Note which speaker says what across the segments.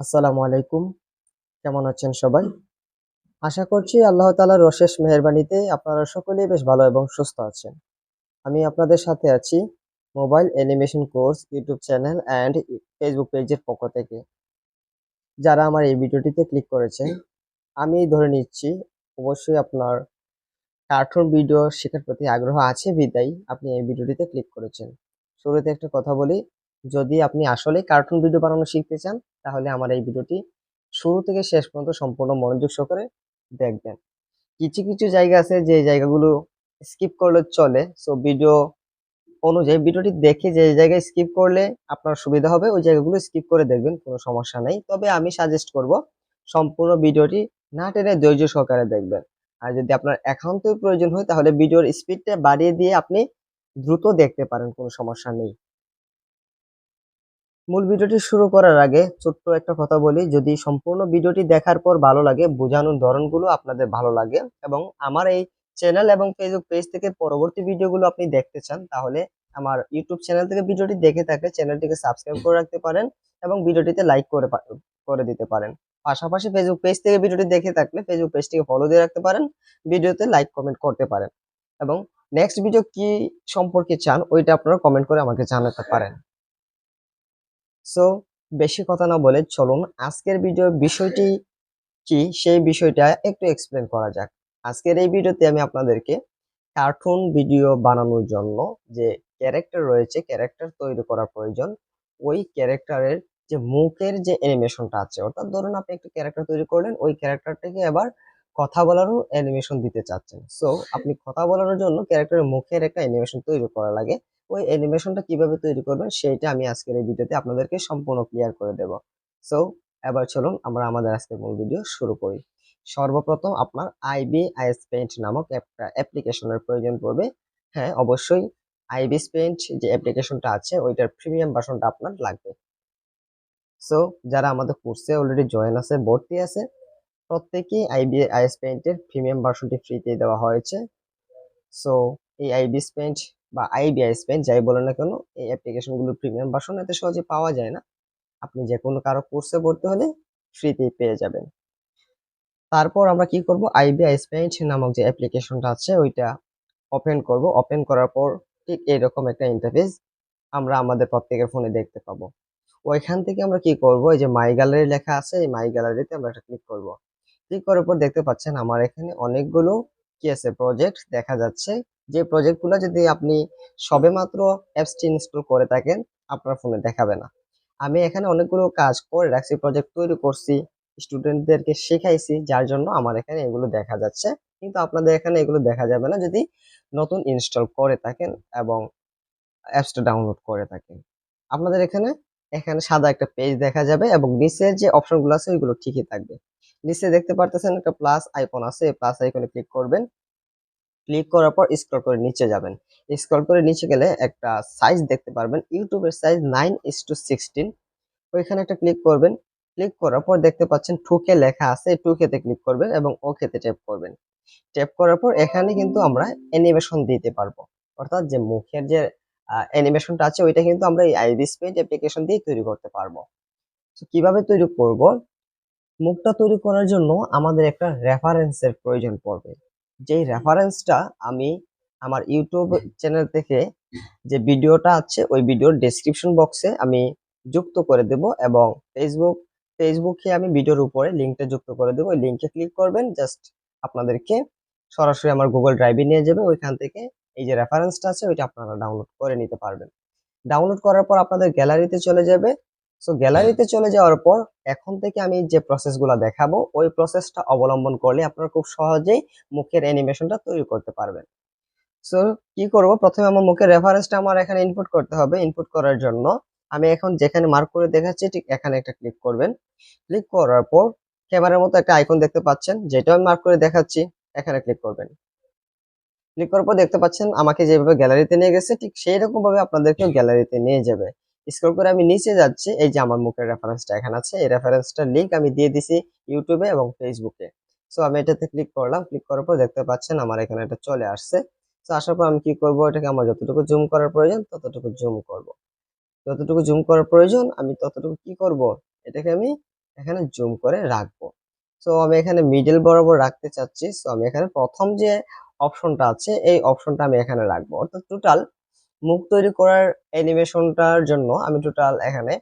Speaker 1: আসসালামু আলাইকুম। কেমন আছেন সবাই? আশা করছি আল্লাহ তাআলার অশেষ মেহেরবানিতে আপনারা সকলেই বেশ ভালো এবং সুস্থ আছেন। আমি আপনাদের সাথে আছি mobile animation course YouTube channel and Facebook পেজের পক্ষ থেকে। যারা আমার এই ভিডিওটিতে ক্লিক করেছেন, আমি ধরে নিচ্ছি অবশ্যই আপনার কার্টুন ভিডিও শেখার প্রতি আগ্রহ আছে, বিদায়। আপনি এই ভিডিওটিতে ক্লিক করেছেন। শুরুতে একটা কথা বলি যদি আপনি আসলে কার্টুন ভিডিও বানানো শিখতে চান, তাহলে আমার এই ভিডিওটি শুরু থেকে শেষ পর্যন্ত সম্পূর্ণ মনোযোগ সহকারে দেখবেন। কিছু কিছু জায়গা আছে যে জায়গাগুলো স্কিপ করলে চলে সো ভিডিও অনুযায়ী ভিডিওটি দেখে যে জায়গায় স্কিপ করলে আপনার সুবিধা হবে, ওই জায়গাগুলো স্কিপ করে দেখবেন, কোনো সমস্যা নেই। তবে আমি সাজেস্ট করব, সম্পূর্ণ ভিডিওটি না টেনে ধৈর্য সহকারে দেখবেন। আর যদি আপনার একান্তই প্রয়োজন হয়, তাহলে ভিডিওর স্পিডটা বাড়িয়ে দিয়ে আপনি দ্রুত দেখতে পারেন, কোনো সমস্যা নেই। মূল ভিডিওটি শুরু করার আগে ছোট্ট একটা কথা বলি, যদি সম্পূর্ণ ভিডিওটি দেখার পর ভালো লাগে, বোঝানোর ধরনগুলো আপনাদের ভালো লাগে এবং আমার এই চ্যানেল এবং ফেসবুক পেজ থেকে পরবর্তী ভিডিওগুলো আপনি দেখতে চান, তাহলে আমার ইউটিউব চ্যানেল থেকে ভিডিওটি দেখে থাকলে চ্যানেলটিকে সাবস্ক্রাইব করে রাখতে পারেন এবং ভিডিওটিতে লাইক করে করে দিতে পারেন। পাশাপাশি ফেসবুক পেজ থেকে ভিডিওটি দেখে থাকলে ফেসবুক পেজটিকে ফলো দিয়ে রাখতে পারেন, ভিডিওতে লাইক কমেন্ট করতে পারেন এবং নেক্সট ভিডিও কি সম্পর্কে চান, ওইটা আপনারা কমেন্ট করে আমাকে জানাতে পারেন। সো বেশি কথা না বলে চলুন আজকের ভিডিওর বিষয়টি কি? সেই বিষয়টা একটু এক্সপ্লেন করা যাক। আজকের এই ভিডিওতে আমি আপনাদেরকে কার্টুন ভিডিও বানানোর জন্য যে ক্যারেক্টার রয়েছে ক্যারেক্টার তৈরি করা প্রয়োজন, ওই ক্যারেক্টারের যে মুখের যে অ্যানিমেশনটা আছে, অর্থাৎ ধরুন আপনি একটা ক্যারেক্টার তৈরি করলেন, ওই ক্যারেক্টারটাকে আবার কথা বলারও অ্যানিমেশন দিতে চাচ্ছেন। সো আপনি কথা বলার জন্য ক্যারেক্টারের মুখের একটা অ্যানিমেশন তৈরি করা লাগে। ওই অ্যানিমেশনটা কীভাবে তৈরি করবেন সেইটা আমি আজকের এই ভিডিওতে আপনাদেরকে সম্পূর্ণ ক্লিয়ার করে দেব। সো এবার চলুন আমরা আমাদের আজকের মূল ভিডিও শুরু করি। সর্বপ্রথম আপনার আইবি আইএস পেইন্ট নামক একটা অ্যাপ্লিকেশনের প্রয়োজন পড়বে। হ্যাঁ অবশ্যই আইবি পেইন্ট যে অ্যাপ্লিকেশনটা আছে, ওইটার প্রিমিয়াম ভার্সনটা আপনার লাগবে। সো যারা আমাদের কোর্সে অলরেডি জয়েন আছে, ভর্তি আছে, প্রত্যেকেই আইবি আইএস পেইন্টের প্রিমিয়াম ভার্সনটি ফ্রিতে দেওয়া হয়েছে। সো এই আইবি পেইন্ট বা আইবিআইএস স্পেন যাই বলে না কেন, এই অ্যাপ্লিকেশনগুলো প্রিমিয়াম ভার্সন এত সহজে পাওয়া যায় না। আপনি যে কোনো কারও কোর্সে ভর্তি হলে ফ্রিতেই পেয়ে যাবেন। তারপর আমরা কি করব? আইবিআই পেইন্ট নামক যে অ্যাপ্লিকেশনটা আছে, ওইটা ওপেন করব। ওপেন করার পর ঠিক এরকম একটা ইন্টারফেস আমরা আমাদের প্রত্যেকের ফোনে দেখতে পাবো। ওইখান থেকে আমরা কি করব? এই যে মাই গ্যালারি লেখা আছে, এই মাই গ্যালারিতে আমরা একটা ক্লিক করব। ক্লিক করার পর দেখতে পাচ্ছেন আমার এখানে অনেকগুলো কি আছে প্রজেক্ট দেখা যাচ্ছে। যে প্রজেক্টগুলো যদি আপনি সবেমাত্র অ্যাপসটি ইনস্টল করে থাকেন, আপনার ফোনে দেখাবে না। আমি এখানে অনেকগুলো কাজ করে রাখছি প্রজেক্ট তৈরি করছি স্টুডেন্টদেরকে শেখাইছি, যার জন্য আমার এখানে এগুলো দেখা যাচ্ছে। কিন্তু আপনাদের এখানে এগুলো দেখা যাবে না যদি নতুন ইনস্টল করে থাকেন এবং অ্যাপসটা ডাউনলোড করে থাকেন। আপনাদের এখানে এখানে সাদা একটা পেজ দেখা যাবে এবং নিচের যে অপশনগুলো আছে, ওইগুলো ঠিকই থাকবে। নিচে দেখতে পারতেছেন একটা প্লাস আইকন আছে প্লাস আইকনে ক্লিক করবেন। ক্লিক করার পর স্ক্রল করে নিচে যাবেন। স্ক্রল করে নিচে গেলে একটা সাইজ দেখতে পারবেন। ইউটিউবের size nine is to sixteen ওইখানে একটা ক্লিক করবেন। ক্লিক করার পর দেখতে পাচ্ছেন টুকে লেখা আছে। টুকেতে ক্লিক করবেন এবং ও ওকেতে ট্যাপ করবেন। ট্যাপ করার পর এখানে কিন্তু আমরা অ্যানিমেশন দিতে পারব। অর্থাৎ যে মুখের যে অ্যানিমেশনটা আছে, ওইটা কিন্তু আমরা এই আইবিস পেইন্ট অ্যাপ্লিকেশন দিয়ে তৈরি করতে পারব। তো কীভাবে তৈরি করব? মুখটা তৈরি করার জন্য আমাদের একটা রেফারেন্সের প্রয়োজন পড়বে। যেই রেফারেন্সটা আমি আমার ইউটিউব চ্যানেল থেকে যে ভিডিওটা আছে, ওই ভিডিওর ডেসক্রিপশন বক্সে আমি যুক্ত করে দেব এবং ফেসবুক ফেসবুকে আমি ভিডিওর উপরে লিঙ্কটা যুক্ত করে দেবো। ওই লিঙ্কে ক্লিক করবেন জাস্ট আপনাদেরকে সরাসরি আমার গুগল ড্রাইভে নিয়ে যাবে। ওইখান থেকে এই যে রেফারেন্সটা আছে, ওইটা আপনারা ডাউনলোড করে নিতে পারবেন। ডাউনলোড করার পর আপনাদের গ্যালারিতে চলে যাবে। সো গ্যালারিতে চলে যাওয়ার পর এখন থেকে আমি যে প্রসেসগুলো দেখাবো, ওই প্রসেসটা অবলম্বন করলে আপনারা খুব সহজেই মুখের অ্যানিমেশনটা তৈরি করতে পারবেন। সো কি করব? প্রথমে আমার মুখের রেফারেন্সটা আমার এখানে ইনপুট করতে হবে। ইনপুট করার জন্য আমি এখন যেখানে মার্ক করে দেখাচ্ছি, ঠিক এখানে একটা ক্লিক করবেন। ক্লিক করার পর ক্যামেরার মতো একটা আইকন দেখতে পাচ্ছেন যেটা আমি মার্ক করে দেখাচ্ছি, এখানে ক্লিক করবেন। ক্লিক করার পর দেখতে পাচ্ছেন, আমাকে যেভাবে গ্যালারিতে নিয়ে গেছে, ঠিক সেই রকম ভাবে আপনাদেরকেও গ্যালারিতে নিয়ে যাবে। স্ক্রল করে আমি নিচে যাচ্ছি, এই যে আমার মুখের রেফারেন্সটা এখানে আছে, এই রেফারেন্সটার লিংক আমি দিয়ে দিছি ইউটিউবে এবং ফেসবুকে সো আমি এটাতে ক্লিক করলাম ক্লিক করার পর দেখতে পাচ্ছেন আমার এখানে এটা চলে আসছে। তো আসার পর আমি কি করব? এটাকে আমার যতটুকু জুম করার প্রয়োজন, ততটুকু জুম করব। যতটুকু জুম করার প্রয়োজন, আমি ততটুকু কি করব? এটাকে আমি এখানে জুম করে রাখব। সো আমি এখানে মিডল বরাবর রাখতে চাচ্ছি। সো আমি এখানে প্রথম যে অপশনটা আছে, এই অপশনটা আমি এখানে রাখব। অর্থাৎ টোটাল মুখ তৈরি করার অ্যানিমেশনটার জন্য আমি টোটাল এখানে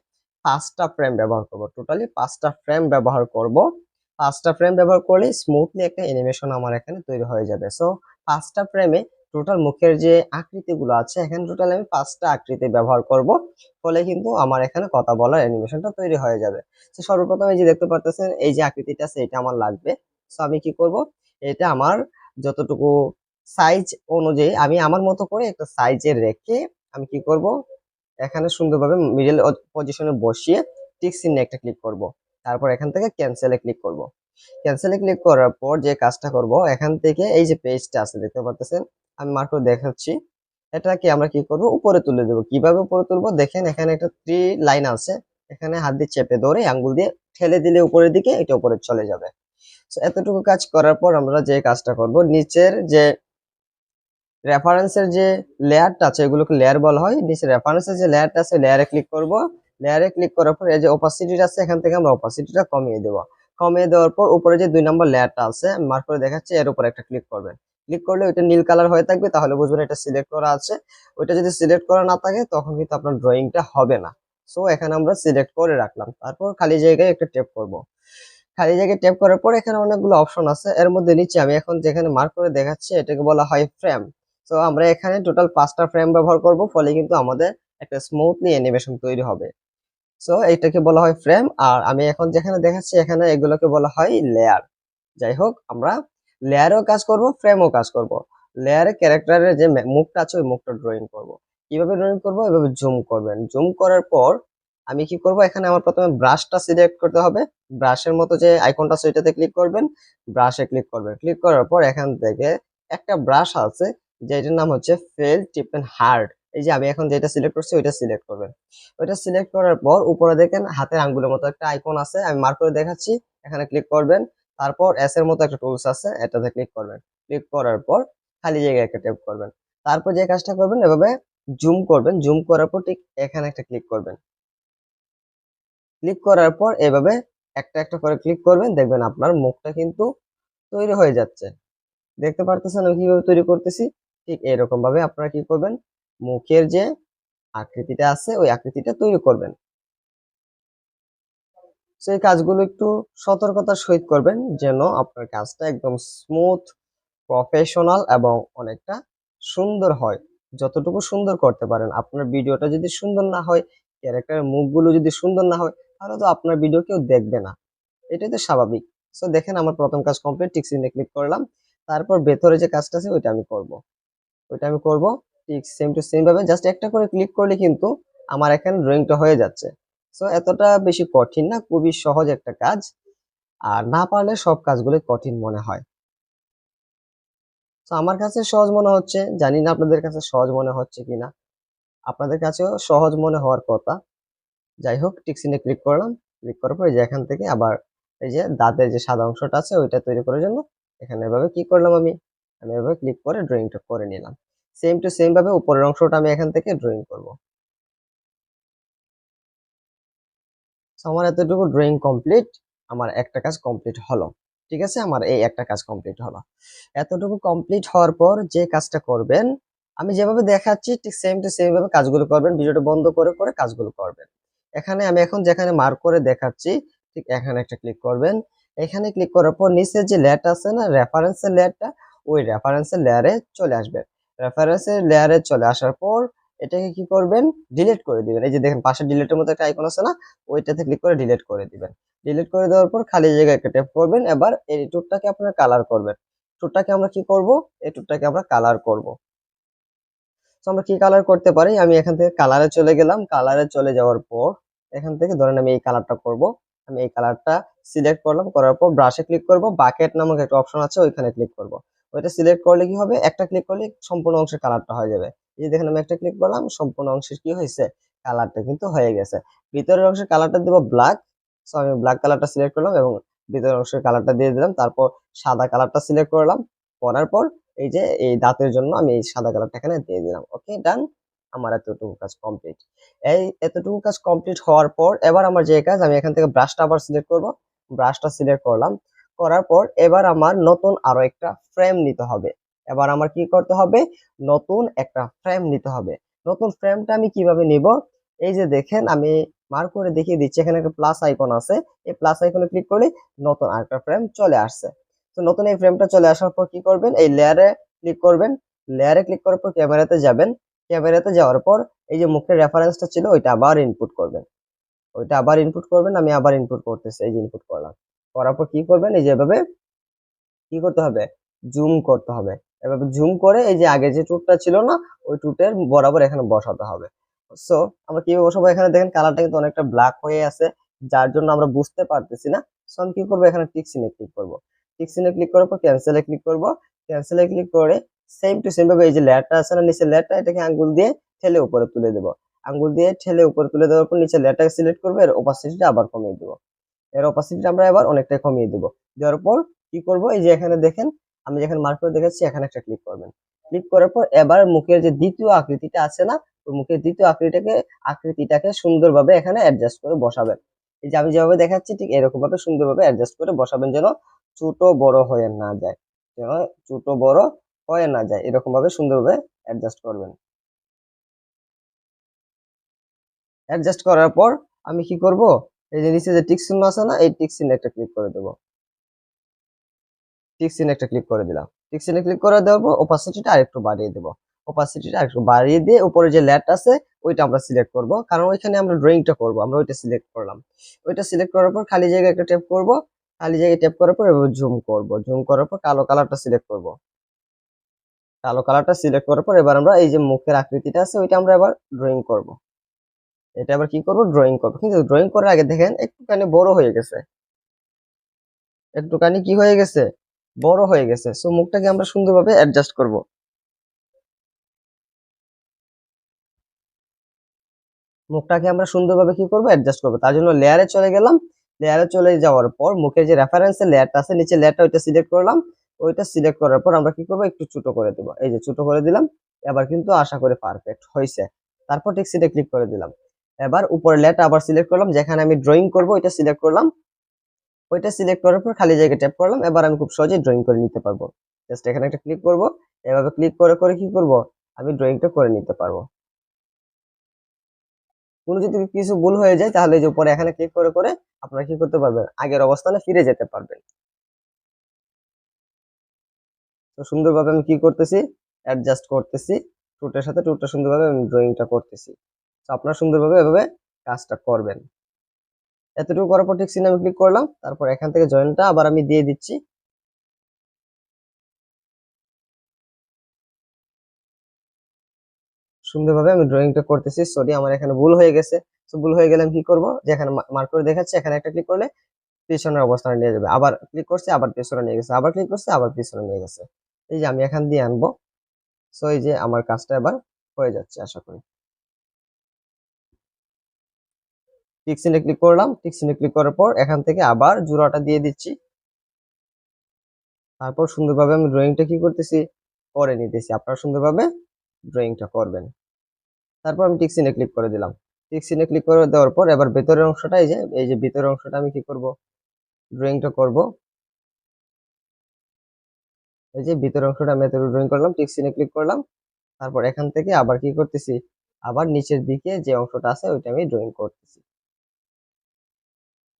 Speaker 1: পাঁচটা ফ্রেম ব্যবহার করব। টোটালি পাঁচটা ফ্রেম ব্যবহার করব। পাঁচটা ফ্রেম ব্যবহার করলে স্মুথলি একটা অ্যানিমেশন আমার এখানে তৈরি হয়ে যাবে। সো পাঁচটা ফ্রেমে টোটাল মুখের যে আকৃতিগুলো আছে, এখানে টোটাল আমি পাঁচটা আকৃতি ব্যবহার করব। ফলে কিন্তু আমার এখানে কথা বলার অ্যানিমেশনটা তৈরি হয়ে যাবে। তো সর্বপ্রথম এই যে দেখতে পারতেছেন, এই যে আকৃতিটা আছে, এটা আমার লাগবে। সো আমি কি করব? এটা আমার যতটুকু সাইজ অনুযায়ী আমি আমার মতো করে একটা সাইজে রেখে আমি কি করব? এখানে সুন্দরভাবে মিডল পজিশনে বসিয়ে টিক চিহ্নে একটা ক্লিক করব। তারপর এখান থেকে ক্যান্সেলে ক্লিক করব। ক্যান্সেলে ক্লিক করার পর যে কাজটা করব, এখান থেকে এই যে পেজটা আছে, দেখতে পারতেছেন? আমি মার্ক দেখাচ্ছি। এটাকে আমরা কি করব? উপরে তুলে দেব। কীভাবে উপরে তুলবো? দেখেন এখানে একটা থ্রি লাইন আছে। এখানে হাত দিয়ে চেপে ধরে আঙ্গুল দিয়ে ঠেলে দিলে উপরের দিকে এটা উপরে চলে যাবে। এতটুকু কাজ করার পর আমরা যে কাজটা করব, নিচের যে রেফারেন্সের যে লেয়ারটা আছে, এগুলোকে লেয়ার বলা হয়। নিচে রেফারেন্সের যে লেয়ারটা আছে লেয়ারে ক্লিক করব। লেয়ারে ক্লিক করার পর এই যে অপাসিটিটা আছে, এখান থেকে আমরা অপাসিটিটা কমিয়ে দেব। কমিয়ে দেওয়ার পর উপরে যে দুই নম্বর লেয়ারটা আছে মার্ক করে দেখাচ্ছি, এর উপর একটা ক্লিক করবেন। ক্লিক করলে ওইটা নীল কালার হয়ে থাকবে, তাহলে বুঝবেন এটা সিলেক্ট করা আছে। ওইটা যদি সিলেক্ট করা না থাকে, তখন কিন্তু আপনার ড্রয়িংটা হবে না। সো এখানে আমরা সিলেক্ট করে রাখলাম। তারপর খালি জায়গায় একটা টেপ করব। খালি জায়গায় টেপ করার পর এখানে অনেকগুলো অপশন আছে। এর মধ্যে নিচে আমি এখন যেখানে মার্ক করে দেখাচ্ছি, এটাকে বলা হয় ফ্রেম তো আমরা এখানে টোটাল পাঁচটা ফ্রেম ব্যবহার করব, ফলে কিন্তু আমাদের একটা স্মুথলি অ্যানিমেশন তৈরি হবে। সো এইটাকে বলা হয় ফ্রেম আর আমি এখন যেখানে দেখাচ্ছি, এখানে এগুলোকে বলা হয় লেয়ার যাই হোক, আমরা লেয়ারেও কাজ করব ফ্রেমও কাজ করব। লেয়ারে ক্যারেক্টারের যে মুখটা আছে, ওই মুখটা ড্রয়িং করব। কীভাবে ড্রয়িং করব? এভাবে জুম করবেন। জুম করার পর আমি কি করব? এখানে আমার প্রথমে ব্রাশটা সিলেক্ট করতে হবে। ব্রাশের মতো যে আইকনটা আছে ক্লিক করবেন। ব্রাশে ক্লিক করবেন। ক্লিক করার পর এখান থেকে একটা ব্রাশ আছে যেটার নাম হচ্ছে ফেল টিপ এন্ড হার্ড। এই যে আমি এখন যেটা সিলেক্ট করছি, ওইটা সিলেক্ট করবেন। ওইটা সিলেক্ট করার পর উপরে দেখেন হাতের আঙ্গুলের মতো একটা আইকন আছে, আমি মার্ক করে দেখাচ্ছি। এখানে ক্লিক করবেন, তারপর এস এর মতো একটা টুলস আছে, এটাতে ক্লিক করবেন। ক্লিক করার পর খালি জায়গায় একটা ট্যাপ করবেন। তারপর যে কাজটা করবেন, এভাবে জুম করবেন। জুম করার পর ঠিক এখানে একটা ক্লিক করবেন। ক্লিক করার পর এভাবে একটা একটা করে ক্লিক করবেন, দেখবেন আপনার মুখটা কিন্তু তৈরি হয়ে যাচ্ছে। দেখতে পারতেছেন আমি কীভাবে তৈরি করতেছি? ঠিক এরকম ভাবে আপনারা কি করবেন? মুখের যে আকৃতিটা আছে, ওই আকৃতিটা তৈরি করবেন। সেই কাজগুলো একটু সতর্কতার সহিত করবেন যেন আপনার কাজটা একদম স্মুথ প্রফেশনাল এবং অনেকটা সুন্দর হয়। যতটুকু সুন্দর করতে পারেন। আপনার ভিডিওটা যদি সুন্দর না হয় ক্যারেক্টারের মুখগুলো যদি সুন্দর না হয়, তাহলে তো আপনার ভিডিও কেউ দেখবে না। এটাই তো স্বাভাবিক। সো দেখেন, আমার প্রথম কাজ কমপ্লিট টিক চিহ্নে ক্লিক করলাম। তারপর ভেতরে যে কাজটা আছে, ওইটা আমি করব। ওইটা আমি করব। ঠিক সেম টু সেম ভাবে জাস্ট একটা করে ক্লিক করলে কিন্তু আমার এখানে ড্রয়িংটা হয়ে যাচ্ছে। সো এতটা বেশি কঠিন না, খুবই সহজ একটা কাজ। আর না পারলে সব কাজগুলো কঠিন মনে হয়। তো আমার কাছে সহজ মনে হচ্ছে। জানি না আপনাদের কাছে সহজ মনে হচ্ছে কিনা। আপনাদের কাছেও সহজ মনে হওয়ার কথা। যাই হোক টিকসিনে ক্লিক করলাম। ক্লিক করার পর যে এখান থেকে আবার এই যে দাঁতের যে সাদা অংশটা আছে, ওইটা তৈরি করার জন্য এখানে এভাবে কি করলাম আমি? আমি এভাবে ক্লিক করে ড্রয়িংটা করে নিলাম। সেম টু সেম ভাবে উপরের অংশটা আমি এখান থেকে ড্রয়িং করব। আমার এতটুকু ড্রয়িং কমপ্লিট আমার একটা কাজ কমপ্লিট হলো। ঠিক আছে? আমার এই একটা কাজ কমপ্লিট হলো। এতটুকু কমপ্লিট হওয়ার পর যে কাজটা করবেন, আমি যেভাবে দেখাচ্ছি, ঠিক সেম টু সেম ভাবে কাজগুলো করবেন, ভিডিওটা বন্ধ করে করে কাজগুলো করবেন। এখানে আমি এখন যেখানে মার্ক করে দেখাচ্ছি, ঠিক এখানে একটা ক্লিক করবেন। এখানে ক্লিক করার পর নিচের যে লেয়ারটা আছে না রেফারেন্সের লেয়ারটা ওই রেফারেন্সের লেয়ারে চলে আসবে। রেফারেন্সের লেয়ারে চলে আসার পর এটাকে কি করবেন? ডিলিট করে দিবেন। এই যে দেখেন, পাশে ডিলিটের মতো একটা আইকন আছে না? ওইটাতে ক্লিক করে ডিলিট করে দিবেন। ডিলিট করে দেওয়ার পর খালি জায়গায় একটা ট্যাপ করবেন। এবার এই টুকটাকে আপনারা কালার করবেন। টুকটাকে আমরা কি করব? এই টুকটাকে আমরা কালার করব। তো আমরা কি কালার করতে পারি? আমি এখান থেকে কালারে চলে গেলাম। কালারে চলে যাওয়ার পর এখান থেকে ধরেন আমি এই কালারটা করব। আমি এই কালারটা সিলেক্ট করলাম। করার পর ব্রাশে ক্লিক করব। বাকেট নামক একটা অপশন আছে, ওইখানে ক্লিক করব। ওইটা সিলেক্ট করলে কি হবে? একটা ক্লিক করলে সম্পূর্ণ অংশের কালারটা হয়ে যাবে। এই দেখেন আমি একটা ক্লিক করলাম, সম্পূর্ণ অংশের কি হয়েছে? কালারটা কিন্তু হয়ে গেছে। ভিতরের অংশের কালারটা দেবো ব্ল্যাক সো আমি ব্ল্যাক কালারটা সিলেক্ট করলাম এবং ভিতরের অংশের কালারটা দিয়ে দিলাম। তারপর সাদা কালারটা সিলেক্ট করলাম। করার পর এই যে এই দাঁতের জন্য আমি এই সাদা কালারটা এখানে দিয়ে দিলাম। ওকে ডান আমার এতটুকু কাজ কমপ্লিট এই এতটুকু কাজ কমপ্লিট হওয়ার পর এবার আমার যে কাজ, আমি এখান থেকে ব্রাশটা আবার সিলেক্ট করব। ব্রাশটা সিলেক্ট করলাম। করার পর এবার আমার নতুন আরও একটা ফ্রেম নিতে হবে। এবার আমার কি করতে হবে? নতুন একটা ফ্রেম নিতে হবে। নতুন ফ্রেমটা আমি কীভাবে নিব? এই যে দেখেন, আমি মার্ক করে দেখিয়ে দিচ্ছি, এখানে একটা প্লাস আইকন আছে। এই প্লাস আইকনে ক্লিক করলে নতুন আরেকটা ফ্রেম চলে আসছে। তো নতুন এই ফ্রেমটা চলে আসার পর কি করবেন? এই লেয়ারে ক্লিক করবেন। লেয়ারে ক্লিক করার পর ক্যামেরাতে যাবেন। ক্যামেরাতে যাওয়ার পর এই যে মুখের রেফারেন্সটা ছিল, ওইটা আবার ইনপুট করবেন। ওইটা আবার ইনপুট করবেন, আমি আবার ইনপুট করতেছি, এই যে ইনপুট করলাম। করার পর কি করবেন? এই যে এভাবে কি করতে হবে? জুম করতে হবে। এভাবে জুম করে এই যে আগে যে টুটটা ছিল না, ওই টুটের বরাবর এখানে বসাতে হবে। সো আমরা কীভাবে বসাবো? এখানে দেখেন কালারটা কিন্তু অনেকটা ব্ল্যাক হয়ে আছে, যার জন্য আমরা বুঝতে পারতেছি না। সো আমি কি করব? এখানে টিকসিনে ক্লিক করব। টিকসিনে ক্লিক করার পর ক্যান্সেলে ক্লিক করব। ক্যান্সেলে ক্লিক করে সেম টু সেম ভাবে এই যে লেয়ারটা আছে না নিচে লেয়ারটা, এটাকে আঙ্গুল দিয়ে ঠেলে উপরে তুলে দেবো। আঙ্গুল দিয়ে ঠেলে উপরে তুলে দেওয়ার পর নিচে লেয়ারটাকে সিলেক্ট করব, এর ওপাসিটিটা আবার কমিয়ে দেবো। এর ওপাসিটিটা আমরা এবার অনেকটাই কমিয়ে দেবো। দেওয়ার পর কি করব? এই যে এখানে দেখেন, আমি যেখানে মার্ক করে দেখাচ্ছি এখানে একটা ক্লিক করবেন। ক্লিক করার পর এবার মুখের যে দ্বিতীয় আকৃতিটা আছে না মুখের দ্বিতীয় আকৃতিটাকে আকৃতিটাকে সুন্দরভাবে এখানে অ্যাডজাস্ট করে বসাবেন। এই যে আমি যেভাবে দেখাচ্ছি, ঠিক এরকম ভাবে সুন্দরভাবে অ্যাডজাস্ট করে বসাবেন যেন ছোট বড় হয়ে না যায়। যেন ছোট বড় হয়ে না যায় এরকম ভাবে সুন্দরভাবে অ্যাডজাস্ট করবেন। অ্যাডজাস্ট করার পর আমি কি করব? এই যে নিচে যে টিক চিহ্ন আছে না, এই টিক চিহ্নে একটা ক্লিক করে দেবো। টিক চিহ্নে একটা ক্লিক করে দিলাম। টিক চিহ্নে ক্লিক করে দেওয়ার পর ওপাসিটিটা আরেকটু বাড়িয়ে দেবো। ওপাসিটিটা আরেকটু বাড়িয়ে দিয়ে উপরে যে ল্যাট আছে, ওইটা আমরা সিলেক্ট করব। কারণ ওইখানে আমরা ড্রয়িংটা করব, আমরা ওইটা সিলেক্ট করলাম। ওইটা সিলেক্ট করার পর খালি জায়গায় একটা ট্যাপ করব। খালি জায়গায় ট্যাপ করার পর এবার জুম করব। জুম করার পর কালো কালারটা সিলেক্ট করব। কালো কালারটা সিলেক্ট করার পর এবার আমরা এই যে মুখের আকৃতিটা আছে, ওইটা আমরা এবার ড্রয়িং করব। এটা আবার কি করব? ড্রয়িং করব। কিন্তু ড্রয়িং করার আগে দেখেন, একটুখানি বড় হয়ে গেছে। একটুখানি কি হয়ে গেছে? বড় হয়ে গেছে। সো মুখটাকে আমরা সুন্দরভাবে অ্যাডজাস্ট করব। মুখটাকে আমরা সুন্দরভাবে কি করব? অ্যাডজাস্ট করব। তার জন্য লেয়ারে চলে গেলাম। লেয়ারে চলে যাওয়ার পর মুখের যে রেফারেন্সের লেয়ারটা আছে, নিচে লেয়ারটা ওইটা সিলেক্ট করলাম। ওইটা সিলেক্ট করার পর আমরা কি করব? একটু ছোট করে দেবো। এই যে ছোট করে দিলাম। এবার কিন্তু আশা করি পারফেক্ট হয়েছে তারপর টেক্সিতে ক্লিক করে দিলাম। এবার উপরে লেয়ারটা আবার সিলেক্ট করলাম, যেখানে আমি ড্রয়িং করব, ওইটা সিলেক্ট করলাম। ওইটা সিলেক্ট করার পর খালি জায়গায় ট্যাপ করলাম, এবার আমি খুব সহজে ড্রয়িং করে নিতে পারব। জাস্ট এখানে একটা ক্লিক করব, এভাবে ক্লিক করে করে কি করব? আমি ড্রয়িংটা করে নিতে পারব। কোনো যদি কিছু ভুল হয়ে যায়, তাহলে যে উপরে এখানে ক্লিক করে করে আপনারা কি করতে পারবেন? আগের অবস্থানে ফিরে যেতে পারবেন। তো সুন্দরভাবে আমি কি করতেছি? অ্যাডজাস্ট করতেছি। টুটের সাথে টুটটা সুন্দরভাবে আমি ড্রয়িংটা করতেছি। তো আপনারা সুন্দরভাবে এভাবে কাজটা করবেন। এতটুকু করার পর ঠিক সিনে আমি ক্লিক করলাম, তারপর এখান থেকে জয়েন্টটা আবার আমি দিয়ে দিচ্ছি। সুন্দরভাবে আমি ড্রয়িংটা করতেছি। সরি আমার এখানে ভুল হয়ে গেছে। তো ভুল হয়ে গেলে আমি কি করব? যেখানে মার্ক করে দেখাচ্ছে, এখানে একটা ক্লিক করলে পিছনের অবস্থানে নিয়ে যাবে। আবার ক্লিক করছে, আবার পিছনে নিয়ে গেছে। আবার ক্লিক করছে, আবার পিছনে নিয়ে গেছে। এই যে আমি এখান দিয়ে আনব। সো এই যে আমার কাজটা এবার হয়ে যাচ্ছে, আশা করি। টিকসিনে ক্লিক করলাম টিকসিনে ক্লিক করার পর এখান থেকে আবার জোড়াটা দিয়ে দিচ্ছি। তারপর সুন্দরভাবে আমি ড্রয়িংটা কি করতেছি? করে নিতেছি। আপনারা সুন্দরভাবে ড্রয়িংটা করবেন। তারপর আমি টিকসিনে ক্লিক করে দিলাম। টিকসিনে ক্লিক করে দেওয়ার পর এবার ভেতরের অংশটা এই যে এই যে ভেতরের অংশটা আমি কি করব? ড্রয়িংটা করব। এই যে ভিতরের অংশটা আমি এত ড্রয়িং করলাম টিকসিনে ক্লিক করলাম। তারপর এখান থেকে আবার কি করতেছি? আবার নিচের দিকে যে অংশটা আছে, ওইটা আমি ড্রয়িং করতেছি।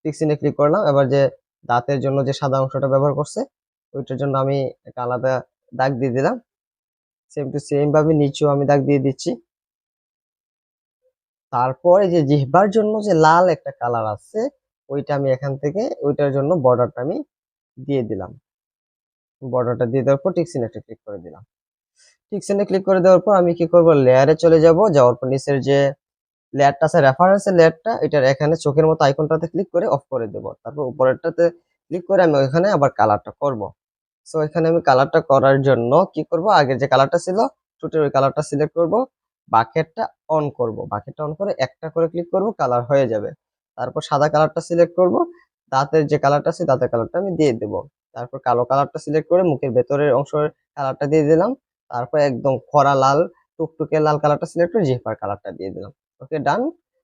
Speaker 1: টিকসিনে ক্লিক করলাম। এবার যে দাঁতের জন্য যে সাদা অংশটা ব্যবহার করছে, ওইটার জন্য আমি একটা আলাদা দাগ দিয়ে দিলাম। সেম টু সেম ভাবে নিচেও আমি দাগ দিয়ে দিচ্ছি। তারপর যে জিহ্বার জন্য যে লাল একটা কালার আছে, ওইটা আমি এখান থেকে, ওইটার জন্য বর্ডারটা আমি দিয়ে দিলাম। বর্ডারটা দিয়ে দেওয়ার পর টিকসিনে একটা ক্লিক করে দিলাম। টিকসিনে ক্লিক করে দেওয়ার পর আমি কি করব? লেয়ারে চলে যাব। যাওয়ার পর নিচের যে লেয়ারটা আছে রেফারেন্সের লেয়ারটা, এটার এখানে চোখের মতো আইকনটাতে ক্লিক করে অফ করে দেব। তারপর উপরেরটাতে ক্লিক করে আমি ওইখানে আবার কালারটা করব। সো এখানে আমি কালারটা করার জন্য কি করব? আগের যে কালারটা ছিল টুটের ওই কালারটা সিলেক্ট করব বাকেটটা অন করব। বাকেটটা অন করে একটা করে ক্লিক করব কালার হয়ে যাবে। তারপর সাদা কালারটা সিলেক্ট করব, দাঁতের যে কালারটা আছে, দাঁতের কালারটা আমি দিয়ে দেব। তারপর কালো কালারটা সিলেক্ট করে মুখের ভেতরের অংশের কালারটা দিয়ে দিলাম। তারপর একদম খরা লাল, টুকটুকে লাল কালারটা সিলেক্ট করে জিপার কালারটা দিয়ে দিলাম। ওকে ডান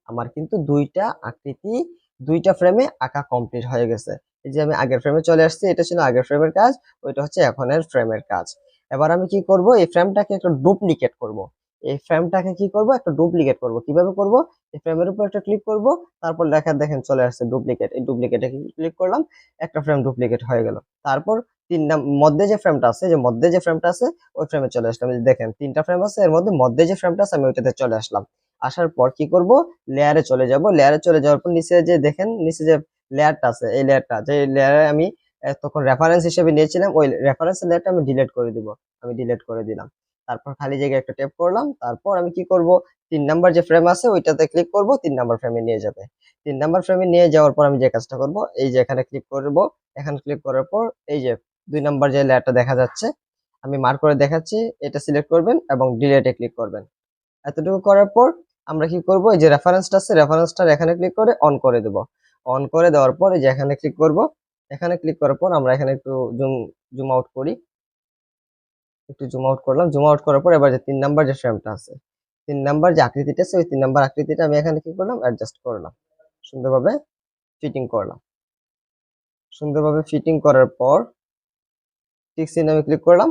Speaker 1: আমার কিন্তু দুইটা আকৃতি, দুইটা ফ্রেমে আঁকা কমপ্লিট হয়ে গেছে। এই যে আমি আগের ফ্রেমে চলে আসছি, এটা ছিল আগের ফ্রেমের কাজ, ওইটা হচ্ছে এখনের ফ্রেমের কাজ। এবার আমি কি করব? এই ফ্রেমটাকে একটা ডুপ্লিকেট করব। এই ফ্রেমটাকে কি করব? একটা ডুপ্লিকেট করব। কীভাবে করব? এই ফ্রেমের উপর একটা ক্লিক করব, তারপর লেখা, দেখেন চলে আসছে ডুপ্লিকেট এই ডুপ্লিকেটে ক্লিক করলাম? একটা ফ্রেম ডুপ্লিকেট হয়ে গেল। তারপর তিন মধ্যে যে ফ্রেমটা আছে, যে মধ্যে যে ফ্রেমটা আছে, ওই ফ্রেমে চলে আসলাম। দেখেন, তিনটা ফ্রেম আছে, এর মধ্যে মধ্যে যে ফ্রেমটা আছে, আমি ওইটাতে চলে আসলাম। আসার পর কি করব? লেয়ারে চলে যাব। লেয়ারে চলে যাওয়ার পর নিচে যে দেখেন, নিচে যে লেয়ারটা আছে, এই লেয়ারটা যে লেয়ারে আমি তখন রেফারেন্স হিসেবে নিয়েছিলাম, ওই রেফারেন্স লেয়ারটা আমি ডিলিট করে দিব। আমি ডিলিট করে দিলাম। তারপর খালি জায়গায় একটা ট্যাপ করলাম। তারপর আমি কি করব? তিন নাম্বার যে ফ্রেম আছে, ওইটাতে ক্লিক করব, তিন নাম্বার ফ্রেমে নিয়ে যাবে। তিন নাম্বার ফ্রেমে নিয়ে যাওয়ার পর আমি যে কাজটা করব, এই যে এখানে ক্লিক করব, এখানে ক্লিক করার পর এই যে দুই নাম্বার যে লেয়ারটা দেখা যাচ্ছে, আমি মার্ক করে দেখাচ্ছি, এটা সিলেক্ট করবেন এবং ডিলেটে ক্লিক করবেন। এতটুকু করার পর আমরা কি করব? এই যে রেফারেন্সটা আছে রেফারেন্সটার এখানে ক্লিক করে অন করে দেব। অন করে দেওয়ার পর এই যে এখানে ক্লিক করব, এখানে ক্লিক করার পর আমরা এখানে একটু জুম জুম আউট করি। একটু জুম আউট করলাম জুম আউট করার পর এবার যে তিন নাম্বার যে ফ্রেমটা আছে, তিন নাম্বার যে আকৃতিটা আছে, ওই তিন নাম্বার আকৃতিটা আমি এখানে কি করলাম? অ্যাডজাস্ট করলাম। সুন্দরভাবে ফিটিং করলাম। সুন্দরভাবে ফিটিং করার পর টিক আমি ক্লিক করলাম।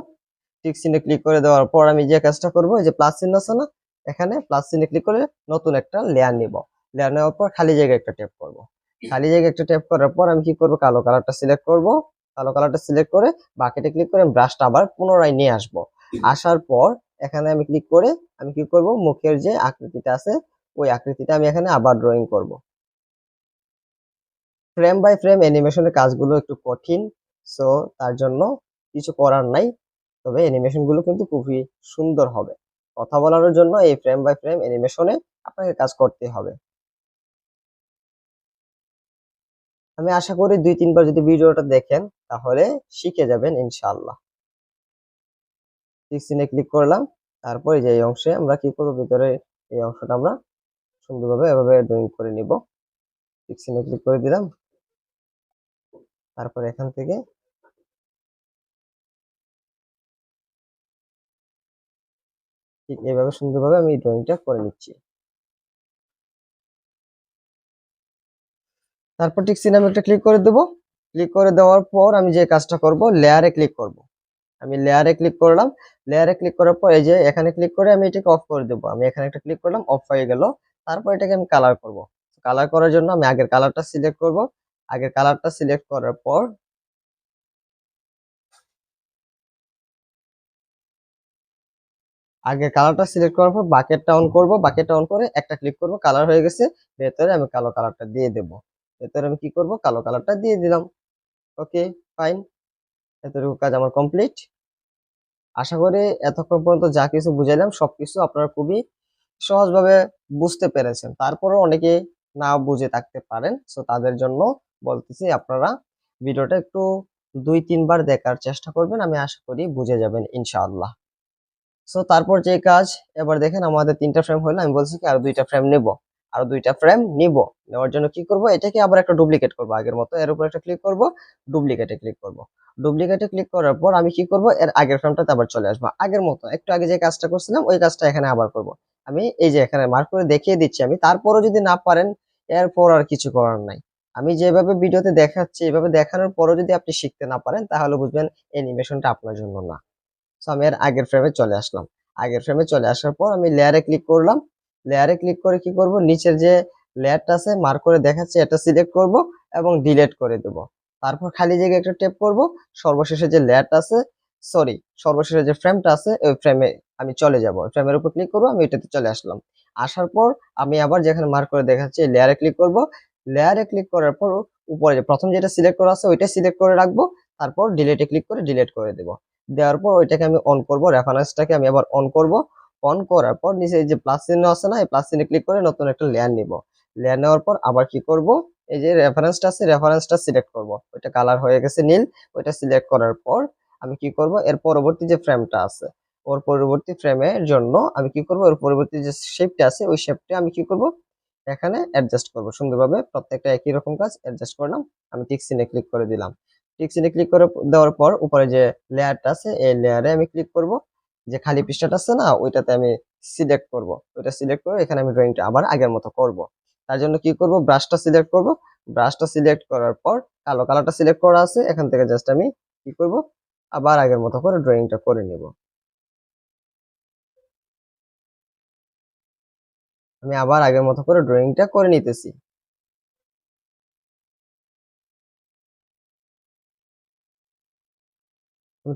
Speaker 1: টিক চিহ্নে ক্লিক করে দেওয়ার পর আমি যে কাজটা করব, এই যে প্লাস চিহ্ন আছে না এখানে প্লাস চিহ্নে ক্লিক করে নতুন একটা লেয়ার নিব। লেয়ার নেওয়ার পর খালি জায়গায় একটা ট্যাপ করব। খালি জায়গায় একটা ট্যাপ করার পর আমি কি করব? কালো কালারটা সিলেক্ট করব। কালো কালারটা সিলেক্ট করে বাকেটে ক্লিক করে ব্রাশটা আবার পুনরায় নিয়ে আসব। আসার পর এখানে আমি ক্লিক করে আমি কি করব? মুখের যে আকৃতিটা আছে, ওই আকৃতিটা আমি এখানে আবার ড্রয়িং করব। ফ্রেম বাই ফ্রেম অ্যানিমেশনের কাজগুলো একটু কঠিন সো তার জন্য কিছু করার নাই। তবে অ্যানিমেশনগুলো কিন্তু খুবই সুন্দর হবে। কথা বলানোর জন্য এই ফ্রেম বাই ফ্রেম অ্যানিমেশনে আপনাকে কাজ করতে হবে। আমি আশা করি দুই, তিনবার যদি ভিডিওটা দেখেন, তাহলে শিখে যাবেন ইনশাআল্লাহ। সিক্সটিনে ক্লিক করলাম, তারপর যে এই অংশে আমরা কি করব, ভিতরে এই অংশটা আমরা সুন্দরভাবে এভাবে ড্রয়িং করে নিব। সিক্সটিনে ক্লিক করে দিলাম। তারপর এখান থেকে ঠিক এইভাবে সুন্দরভাবে আমি ড্রয়িংটা করে নিচ্ছি। তারপর ঠিক সিনেমা একটা ক্লিক করে দেবো। ক্লিক করে দেওয়ার পর আমি যে কাজটা করব লেয়ারে ক্লিক করব। আমি লেয়ারে ক্লিক করলাম। লেয়ারে ক্লিক করার পর এই যে এখানে ক্লিক করে আমি এটাকে অফ করে দেবো। আমি এখানে একটা ক্লিক করলাম অফ হয়ে গেল। তারপর এটাকে আমি কালার করব। কালার করার জন্য আমি আগের কালারটা সিলেক্ট করব। আগের কালারটা সিলেক্ট করার পর আগে কালারটা সিলেক্ট করার পর বাকেটটা অন করব। বাকেটটা অন করে একটা ক্লিক করব কালার হয়ে গেছে। ভেতরে আমি কালো কালারটা দিয়ে দেব। ভেতরে আমি কি করব? কালো কালারটা দিয়ে দিলাম। ওকে ফাইন এতটুকু কাজ আমার কমপ্লিট আশা করি এতক্ষণ পর্যন্ত যা কিছু বুঝাইলাম, সবকিছু আপনারা খুবই সহজভাবে বুঝতে পেরেছেন। তারপরেও অনেকে না বুঝে থাকতে পারেন সো তাদের জন্য বলতেছি আপনারা ভিডিওটা একটু দুই, তিনবার দেখার চেষ্টা করবেন। আমি আশা করি বুঝে যাবেন, ইনশাআল্লাহ। সো তারপর যে কাজ, এবার দেখেন আমাদের তিনটা ফ্রেম হলো, আমি বলছি কি, আরও দুইটা ফ্রেম নেব। আরও দুইটা ফ্রেম নিব। নেওয়ার জন্য কি করব? এটাকে আবার একটা ডুপ্লিকেট করব। আগের মতো এর উপর একটা ক্লিক করব ডুপ্লিকেটে ক্লিক করব। ডুপ্লিকেটে ক্লিক করার পর আমি কি করব? এর আগের ফ্রেমটাতে আবার চলে আসব। আগের মতো, একটু আগে যে কাজটা করছিলাম, ওই কাজটা এখানে আবার করব। আমি এই যে এখানে মার্ক করে দেখিয়ে দিচ্ছি আমি, তারপরও যদি না পারেন, এরপর আর কিছু করার নাই। আমি যেভাবে ভিডিওতে দেখাচ্ছি, এভাবে দেখানোর পরও যদি আপনি শিখতে না পারেন, তাহলে বুঝবেন অ্যানিমেশনটা আপনার জন্য না। সো আমি এর আগের ফ্রেমে চলে আসলাম। আগের ফ্রেমে চলে আসার পর আমি লেয়ারে ক্লিক করলাম। লেয়ারে ক্লিক করে কি করব? নিচের যে লেয়ারটা আছে মার্ক করে দেখাচ্ছে, এটা সিলেক্ট করব এবং ডিলিট করে দেব। তারপর খালি জায়গায় একটা ট্যাপ করব। সর্বশেষে যে লেয়ারটা আছে সরি সর্বশেষে যে ফ্রেমটা আছে, ওই ফ্রেমে আমি চলে যাব। ফ্রেমের উপর ক্লিক করব, আমি এটাতে চলে আসলাম। আসার পর আমি আবার যেখানে মার্ক করে দেখাচ্ছে লেয়ারে ক্লিক করব। লেয়ারে ক্লিক করার পর উপরে যে প্রথম যেটা সিলেক্ট করা আছে ওইটা সিলেক্ট করে রাখব। তারপর ডিলিটে ক্লিক করে ডিলিট করে দেব। দেওয়ার পর ওইটাকে আমি অন করব রেফারেন্সটাকে আমি আবার অন করব। অন করার পর নিচে যে প্লাস চিহ্ন আছে না, এই প্লাস চিহ্নে ক্লিক করে নতুন একটা লেয়ার নিব। লেয়ার নেওয়ার পর আবার কি করব? এই যে রেফারেন্সটা আছে রেফারেন্সটা সিলেক্ট করব। ওইটা কালার হয়ে গেছে নীল, ওইটা সিলেক্ট করার পর আমি কি করব? এর পরবর্তী যে ফ্রেমটা আছে, ওর পরবর্তী ফ্রেমের জন্য আমি কি করব? ওর পরবর্তী যে শেপটা আছে, ওই শেপটা আমি কি করব? এখানে অ্যাডজাস্ট করব। সুন্দরভাবে প্রত্যেকটা একই রকম কাজ অ্যাডজাস্ট করলাম, আমি টিক সিনে ক্লিক করে দিলাম। টিক ক্লিক করে দেওয়ার পর উপরে যে লেয়ারটা আছে, এই লেয়ারে আমি ক্লিক করব। যে খালি পৃষ্ঠাটা আছে না, ওইটাতে আমি সিলেক্ট করব। ওইটা সিলেক্ট করে এখানে আমি ড্রয়িংটা আবার আগের মতো করব। তার জন্য কি করব? ব্রাশটা সিলেক্ট করব। ব্রাশটা সিলেক্ট করার পর কালো কালারটা সিলেক্ট করা আছে। এখান থেকে জাস্ট আমি কি করব? আবার আগের মতো করে ড্রয়িংটা করে নিব। আমি আবার আগের মতো করে ড্রয়িংটা করে নিতেছি।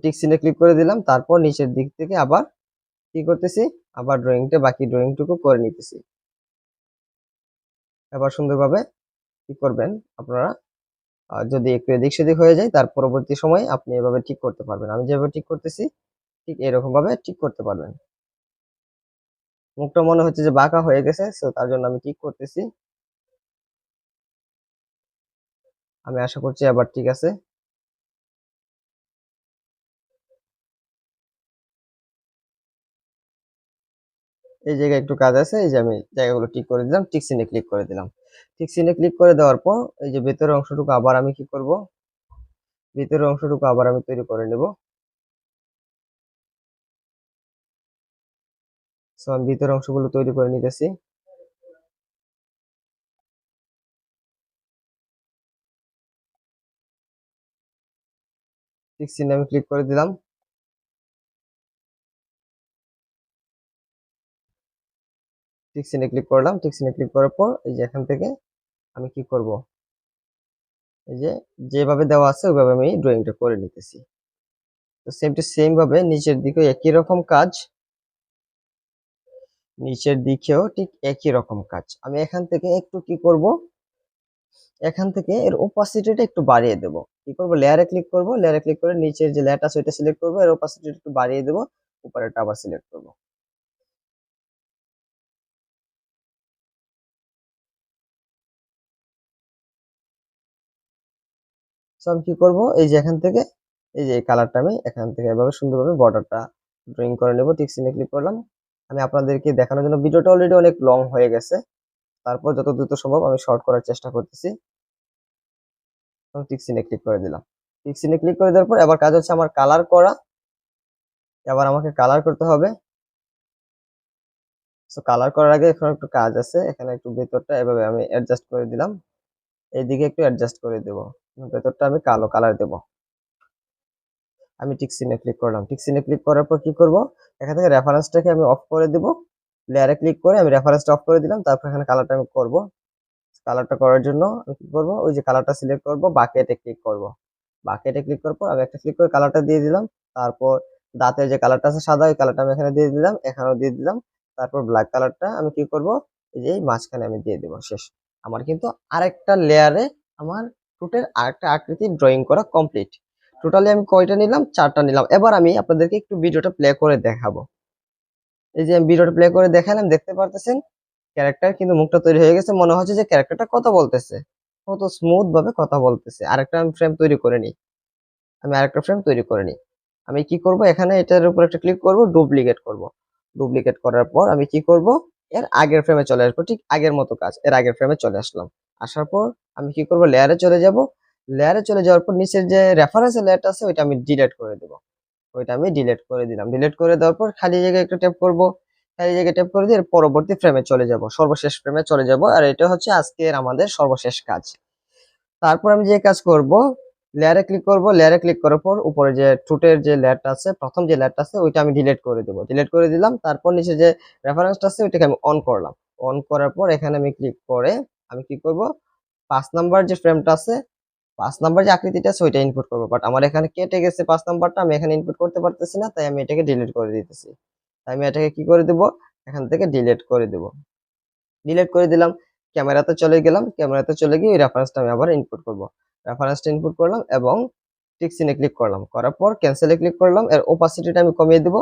Speaker 1: টিক সিনে ক্লিক করে দিলাম, তারপর নিচের দিক থেকে আবার কি করতেছি? আবার ড্রয়িংটা বাকি ড্রয়িংটুকু করে নিতেছি। এবার সুন্দরভাবে কি করবেন আপনারা? যদি একটু এদিক সেদিক হয়ে যায়, তার পরবর্তী সময় আপনি এভাবে ঠিক করতে পারবেন। আমি যেভাবে ঠিক করতেছি, ঠিক এরকমভাবে ঠিক করতে পারবেন। মুখটা মনে হচ্ছে যে বাঁকা হয়ে গেছে সো তার জন্য আমি ঠিক করতেছি। আমি আশা করছি আবার ঠিক আছে। এই জায়গায় একটু কাজ আছে, এই যে আমি জায়গাগুলো ঠিক করে দিলাম টিক সিনে ক্লিক করে দিলাম। টিক সিনে ক্লিক করে দেওয়ার পর এই যে ভেতরের অংশটুকু আবার আমি কি করব? ভেতরের অংশটুকু আবার আমি তৈরি করে নেব। আমি ভিতরের অংশগুলো তৈরি করে নিতেছি। টিক সিনে আমি ক্লিক করে দিলাম। টিক সিনে ক্লিক করলাম। টিক সিনে ক্লিক করার পর এই যে এখান থেকে আমি কি করব? এই যে যেভাবে দেওয়া আছে ওইভাবে আমি ড্রয়িংটা করে নিতেছি। তো সেম টু সেম ভাবে নিচের দিকে একই রকম কাজ, নিচের দিকেও ঠিক একই রকম কাজ। আমি এখান থেকে একটু কি করব? এখান থেকে এর ওপাসিটিটা একটু বাড়িয়ে দেব। কি করব? লেয়ারে ক্লিক করব। লেয়ারে ক্লিক করে নিচের যে লেয়ারটা আছে ওইটা সিলেক্ট করব। এর ওপাসিটিটা একটু বাড়িয়ে দেব। উপরেরটা আবার সিলেক্ট করব। সো আমি কি করব? এই যে এখান থেকে, এই যে কালারটা আমি এখান থেকে এভাবে সুন্দরভাবে বর্ডারটা ড্রয়িং করে নেব। ঠিক সিনে ক্লিক করলাম। আমি আপনাদেরকে দেখানোর জন্য ভিডিওটা অলরেডি অনেক লং হয়ে গেছে। তারপর যত দ্রুত সম্ভব আমি শর্ট করার চেষ্টা করতেছি। টিক সিনে ক্লিক করে দিলাম। টিক সিনে ক্লিক করে দেওয়ার পর এবার কাজ হচ্ছে আমার কালার করা। এবার আমাকে কালার করতে হবে। সো কালার করার আগে এখানে একটু কাজ আছে। এখানে একটু ভেতরটা এভাবে আমি অ্যাডজাস্ট করে দিলাম। এইদিকে একটু অ্যাডজাস্ট করে দেব। ভেতরটা আমি কালো কালার দেব। আমি টিক সিনে ক্লিক করলাম। টিক সিনে ক্লিক করার পর কি করব? এখান থেকে রেফারেন্সটাকে আমি অফ করে দেব। লেয়ারে ক্লিক করে আমি রেফারেন্সটা অফ করে দিলাম। তারপর এখানে কালারটা আমি করব। কালারটা করার জন্য আমি কি করব? ওই যে কালারটা সিলেক্ট করব বাকেটে ক্লিক করব। বাকেটে ক্লিক করার পর আমি একটা ক্লিক করে কালারটা দিয়ে দিলাম। তারপর দাঁতের যে কালারটা আছে সাদা, ওই কালারটা আমি এখানে দিয়ে দিলাম। এখানেও দিয়ে দিলাম। তারপর ব্ল্যাক কালারটা আমি কি করব? এই যে মাঝখানে আমি দিয়ে দেবো শেষ। আমার কিন্তু আরেকটা লেয়ারে আমার টুটের আরেকটা আকৃতি ড্রয়িং করা কমপ্লিট টোটালি আমি কয়টা নিলাম? চারটা নিলাম। এবার আমি আপনাদেরকে একটু ভিডিওটা প্লে করে দেখাবো। এই যে আমি ভিডিওটা প্লে করে দেখালাম, দেখতে পারতেছেন? ক্যারেক্টার কিন্তু মুখটা তৈরি হয়ে গেছে। মনে হচ্ছে যে ক্যারেক্টারটা কথা বলতেছে। কত স্মুথ ভাবে কথা বলতেছে। আরেকটা আমি ফ্রেম তৈরি করে নিই। আমি আরেকটা ফ্রেম তৈরি করে নিই। আমি কি করব? এখানে এটার উপর একটা ক্লিক করব ডুপ্লিকেট করব। ডুপ্লিকেট করার পর আমি কি করব? এর আগের ফ্রেমে চলে আসব। ঠিক আগের মতো কাজ, এর আগের ফ্রেমে চলে আসলাম। আসার পর আমি কি করব? লেয়ারে চলে যাব। লেয়ারে চলে যাওয়ার পর নিচের যে রেফারেন্স লেয়ারটা আছে, ওইটা আমি ডিলিট করে দেব। ওইটা আমি ডিলিট করে দিলাম। ডিলিট করে দেওয়ার পর খালি জায়গায় একটা ট্যাপ করব। খালি জায়গায় ট্যাপ করে দিয়ে পরবর্তী ফ্রেমে চলে যাব। সর্বশেষ ফ্রেমে চলে যাব। আর এটা হচ্ছে আজকের আমাদের সর্বশেষ কাজ। তারপর আমি যে কাজ করব লেয়ারে ক্লিক করব। লেয়ারে ক্লিক করার পর উপরে যে টুটের যে লেয়ারটা আছে, প্রথম যে লেয়ারটা আছে, ওইটা আমি ডিলিট করে দেবো। ডিলিট করে দিলাম। তারপর নিচে যে রেফারেন্সটা আছে, ওইটাকে আমি অন করলাম। অন করার পর এখানে আমি ক্লিক করে আমি কি করব? পাঁচ নাম্বার যে ফ্রেমটা আছে, পাঁচ নাম্বার যে আকৃতিটা আছে, ওইটা ইনপুট করব। বাট আমার এখানে কেটে গেছে পাঁচ নাম্বারটা, আমি এখানে ইনপুট করতে পারতেছি না, তাই আমি এটাকে ডিলিট করে দিতেছি। তাই আমি এটাকে কি করে দেব? এখান থেকে ডিলিট করে দেব। ডিলিট করে দিলাম, ক্যামেরাতে চলে গেলাম, ক্যামেরাতে চলে গিয়ে ওই রেফারেন্সটা আমি আবার ইনপুট করব। রেফারেন্সটা ইনপুট করলাম এবং টিকসিনে ক্লিক করলাম। করার পর ক্যান্সেলে ক্লিক করলাম, এর ওপাসিটিটা আমি কমিয়ে দেব।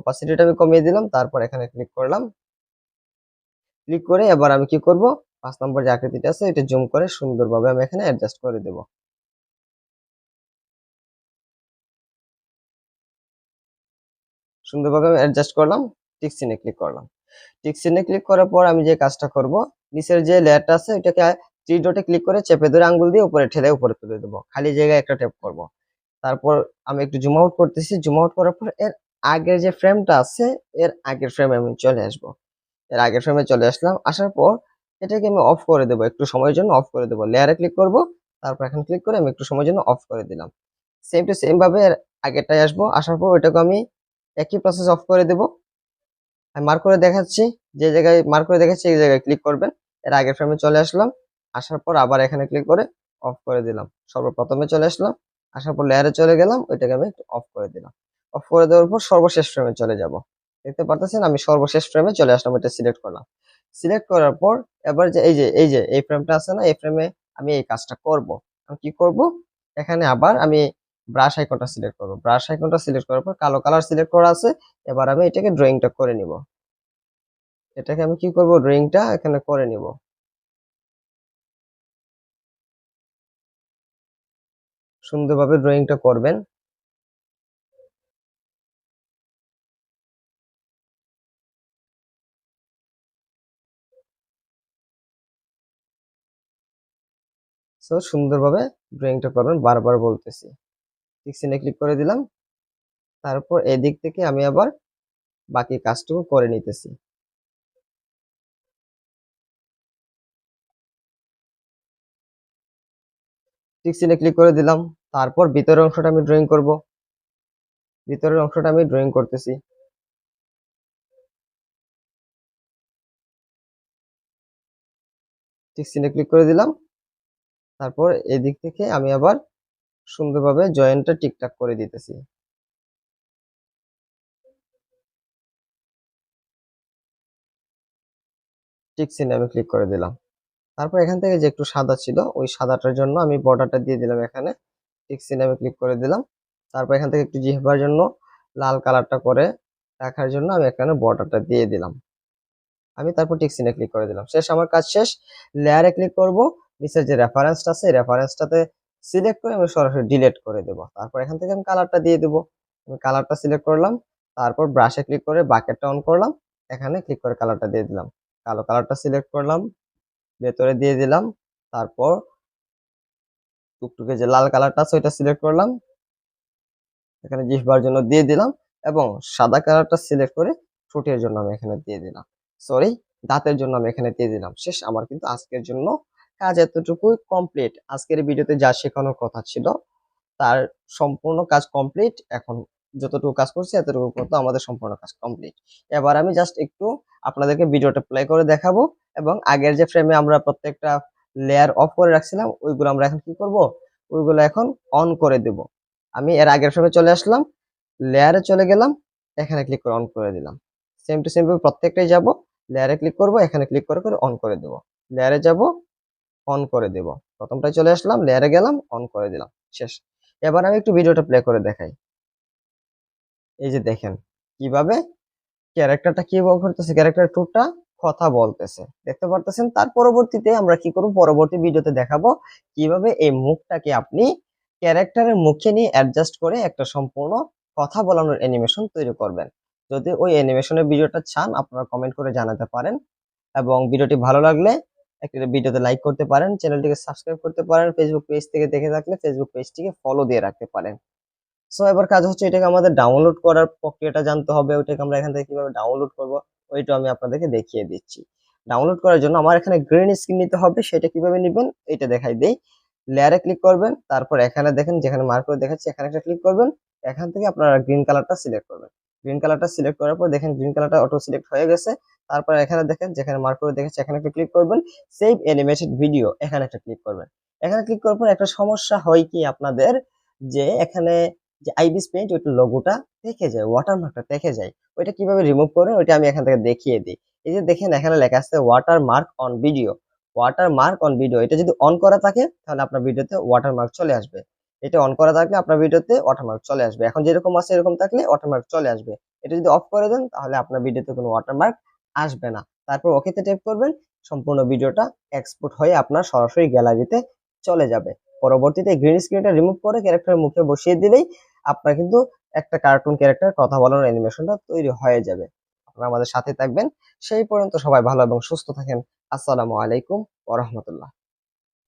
Speaker 1: ওপাসিটিটা আমি কমিয়ে দিলাম, তারপর এখানে ক্লিক করলাম। ক্লিক করে এবার আমি কি করব? পাঁচ নম্বর যে আকৃতিটা আছে, এটা জুম করে সুন্দরভাবে আমি এখানে অ্যাডজাস্ট করে দেব। সুন্দরভাবে আমি অ্যাডজাস্ট করলাম টিক সিনে ক্লিক করলাম। টিক সিনে ক্লিক করার পর আমি যে কাজটা করব, নিচের যে লেয়ারটা আছে, ওইটাকে থ্রি ডটে ক্লিক করে চেপে ধরে আঙ্গুল দিয়ে উপরে ঠেলে উপরে তুলে দেবো। খালি জায়গায় একটা ট্যাপ করব। তারপর আমি একটু জুম আউট করতেছি। জুম আউট করার পর এর আগের যে ফ্রেমটা আছে, এর আগের ফ্রেমে আমি চলে আসব। এর আগের ফ্রেমে চলে আসলাম। আসার পর এটাকে আমি অফ করে দেবো, একটু সময়ের জন্য অফ করে দেবো। লেয়ারে ক্লিক করব, তারপর এখানে ক্লিক করে আমি একটু সময়ের জন্য অফ করে দিলাম। সেম টু সেম ভাবে এর আগেরটাই আসব, আসার পর ওইটাকে আমি একই প্রসেস অফ করে দেবো। আমি মার্ক করে দেখাচ্ছি, যে জায়গায় মার্ক করে দেখাচ্ছি, এই জায়গায় ক্লিক করবেন। এর আগের ফ্রেমে চলে আসলাম, আসার পর আবার এখানে ক্লিক করে অফ করে দিলাম। সর্বপ্রথমে চলে আসলাম, আসার পর লেয়ারে চলে গেলাম, ওইটাকে আমি একটু অফ করে দিলাম। অফ করে দেওয়ার পর সর্বশেষ ফ্রেমে চলে যাব। দেখতে পারতেছেন, আমি সর্বশেষ ফ্রেমে চলে আসলাম এটা সিলেক্ট করলাম। সিলেক্ট করার পর এবার যে এই যে এই যে, এই ফ্রেমটা আছে না, এই ফ্রেমে আমি এই কাজটা করব। আমি কি করব? এখানে আবার আমি ব্রাশ আইকনটা সিলেক্ট করব। ব্রাশ আইকনটা সিলেক্ট করার পর কালো কালার সিলেক্ট করা আছে, এবার আমি এটাকে ড্রয়িংটা করে নিব। এটাকে আমি কি করব? ড্রয়িংটা এখানে করে নিব। সুন্দরভাবে ড্রয়িংটা করবেন। সো সুন্দরভাবে ড্রয়িংটা করবেন। বারবার বলতেছি। পিক্সেলে ক্লিক করে দিলাম। তারপর এদিক থেকে আমি আবার বাকি কাজটুকু করে নিতেছি। পিক্সেলে ক্লিক করে দিলাম। তারপর ভিতরের অংশটা আমি ড্রয়িং করব। ভিতরের অংশটা আমি ড্রয়িং করতেছি। পিক্সেলে ক্লিক করে দিলাম। তারপর এদিক থেকে আমি আবার সুন্দরভাবে জয়েন্টটা ঠিকঠাক করে দিতেছি। ঠিক সিনে আমি ক্লিক করে দিলাম। তারপর এখান থেকে যে একটু সাদা ছিল, ওই সাদাটার জন্য আমি বর্ডারটা দিয়ে দিলাম এখানে। ঠিক সিনে আমি ক্লিক করে দিলাম। তারপর এখান থেকে একটু জিহবার জন্য লাল কালারটা করে রাখার জন্য আমি এখানে বর্ডারটা দিয়ে দিলাম। আমি তারপর টিক সিনে ক্লিক করে দিলাম। শেষ, আমার কাজ শেষ। লেয়ারে ক্লিক করব। নিচের যে রেফারেন্সটা আছে রেফারেন্সটাতে সিলেক্ট করে আমি সরাসরি ডিলিট করে দেব। তারপর এখান থেকে আমি কালারটা দিয়ে দেব। আমি কালারটা সিলেক্ট করলাম, তারপর ব্রাশে ক্লিক করে বাকেটটা অন করলাম, এখানে ক্লিক করে কালারটা দিয়ে দিলাম। কালো কালারটা সিলেক্ট করলাম, ভেতরে দিয়ে দিলাম, তারপর টুকটুকে যে লাল কালারটা আছে, ওইটা সিলেক্ট করলাম। এখানে জিফবার জন্য দিয়ে দিলাম এবং সাদা কালারটা সিলেক্ট করে ঠোঁটের জন্য আমি এখানে দিয়ে দিলাম। সরি দাঁতের জন্য আমি এখানে দিয়ে দিলাম। শেষ, আমার কিন্তু আজকের জন্য কাজ এতটুকুই কমপ্লিট আজকের ভিডিওতে যা শেখানোর কথা ছিল, তার সম্পূর্ণ কাজ কমপ্লিট এখন যতটুকু কাজ করছি, এতটুকু মতো আমাদের সম্পূর্ণ কাজ কমপ্লিট এবার আমি জাস্ট একটু আপনাদেরকে ভিডিওটা প্লে করে দেখাবো এবং আগের যে ফ্রেমে আমরা প্রত্যেকটা লেয়ার অফ করে রাখছিলাম, ওইগুলো আমরা এখন কি করব? ওইগুলো এখন অন করে দেব। আমি এর আগের ফ্রেমে চলে আসলাম লেয়ারে চলে গেলাম, এখানে ক্লিক করে অন করে দিলাম। সেম টু সেম প্রত্যেকটাই যাব লেয়ারে ক্লিক করব, এখানে ক্লিক করে করে অন করে দেব। লেয়ারে যাব অন করে দেব। প্রথমটাই চলে আসলাম লেয়ারে গেলাম অন করে দিলাম। শেষ। এবার আমি একটু ভিডিওটা প্লে করে দেখাই। এই যে দেখেন, কীভাবে ক্যারেক্টারটা কি করতেছে ক্যারেক্টার টুটা কথা বলতেছে। দেখতে পারতেছেন, তার পরবর্তীতে আমরা কি করব, পরবর্তী ভিডিওতে দেখাবো কীভাবে এই মুখটাকে আপনি ক্যারেক্টারের মুখে নিয়ে অ্যাডজাস্ট করে একটা সম্পূর্ণ কথা বলানোর অ্যানিমেশন তৈরি করবেন। যদি ওই অ্যানিমেশনের ভিডিওটা চান, আপনারা কমেন্ট করে জানাতে পারেন। এবং ভিডিওটি ভালো লাগলে একটা ভিডিওতে লাইক করতে পারেন, চ্যানেলটিকে সাবস্ক্রাইব করতে পারেন ফেসবুক পেজ থেকে দেখে থাকলে ফেসবুক পেজটিকে ফলো দিয়ে রাখতে পারেন। সো এবার কাজ হচ্ছে এটাকে আমাদের ডাউনলোড করার প্রক্রিয়াটা জানতে হবে, ওইটাকে আমরা এখান থেকে কীভাবে ডাউনলোড করব, ওইটা আমি আপনাদেরকে দেখিয়ে দিচ্ছি। ডাউনলোড করার জন্য আমার এখানে গ্রিন স্ক্রিন নিতে হবে, সেটা কীভাবে নেবেন এটা দেখাই দেই। লেয়ারে ক্লিক করবেন, তারপর এখানে দেখেন, যেখানে মার্ক করে দেখাচ্ছি, এখানে একটা ক্লিক করবেন, এখান থেকে আপনারা গ্রিন কালারটা সিলেক্ট করবেন। গ্রিন কালারটা সিলেক্ট করার পর দেখেন গ্রিন কালারটা অটো সিলেক্ট হয়ে গেছে। তারপর এখানে দেখেন, যেখানে মার্ক করে দেখাচ্ছে এখানে একটা ক্লিক করবেন সেভ অ্যানিমেটেড ভিডিও এখানে একটা ক্লিক করবেন। এখানে ক্লিক করার পর একটা সমস্যা হয় কি আপনাদের? যে এখানে যে আইবিস পেইন্ট ওইটা লোগোটা দেখে যায় ওয়াটারমার্কটা দেখে যায়। ওইটা কীভাবে রিমুভ করবেন? ওইটা আমি এখান থেকে দেখিয়ে দিই। এই যে দেখেন, এখানে লেখা আছে watermark on video watermark on video এটা যদি অন করা থাকে, তাহলে আপনার ভিডিওতে ওয়াটার মার্ক চলে আসবে। এটা অন করা থাকলে আপনার ভিডিওতে ওয়াটারমার্ক চলে আসবে। এখন যেরকম আছে এরকম থাকলে ওয়াটারমার্ক চলে আসবে। এটা যদি অফ করে দেন, তাহলে আপনার ভিডিওতে কোনো ওয়াটারমার্ক আসবে না। তারপর ওকেতে টেপ করবেন, সম্পূর্ণ ভিডিওটা এক্সপোর্ট হয়ে আপনার সরাসরি গ্যালারিতে চলে যাবে। পরবর্তীতে গ্রিন স্ক্রিনটা রিমুভ করে ক্যারেক্টারের মুখে বসিয়ে দিলেই আপনার কিন্তু একটা কার্টুন ক্যারেক্টার কথা বলার অ্যানিমেশনটা তৈরি হয়ে যাবে। আপনারা আমাদের সাথে থাকবেন। সেই পর্যন্ত সবাই ভালো এবং সুস্থ থাকেন। আসসালামু আলাইকুম ওরহমতুল্লাহ